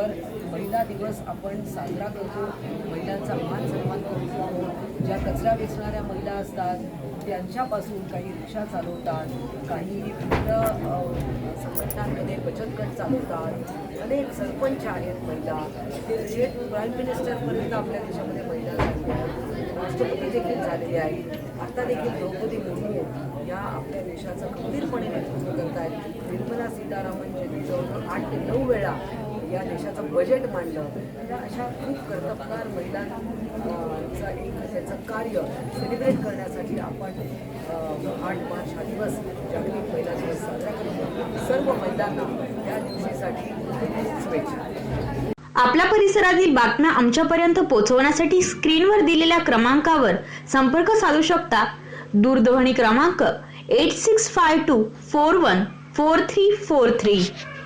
तर महिला दिवस आपण साजरा करतो. महिलांचा मान सन्मान करतो. ज्या कचरा वेचणाऱ्या महिला असतात त्यांच्यापासून काही रिक्षा चालवतात काही विविध संघटनांमध्ये बचत गट चालवतात. अनेक सरपंच आहेत महिला. ते थेट प्राईम मिनिस्टरपर्यंत आपल्या देशामध्ये महिला राष्ट्रपती देखील झालेले आहेत. आता देखील द्रौपदी मुर्मू या आपल्या देशाचं खंबीरपणे नेतृत्व करत आहेत निर्मला सीतारामन यांनी जवळजवळ आठ ते नऊ वेळा या देशाचं बजेट मांडलं त्या अशा खूप कर्तबगार महिलांचा एक त्याचं कार्य सेलिब्रेट करण्यासाठी आपण आठ मार्च हा दिवस जागतिक महिला दिवस साजरा करतो सर्व महिलांना या दिवशीसाठी शुभेच्छा. आपल्या परिसरातील बातम्या आमच्यापर्यंत पोहोचवण्यासाठी स्क्रीनवर दिलेल्या क्रमांकावर संपर्क साधू शकता. दूरध्वनी क्रमांक eight six five two four one four three four three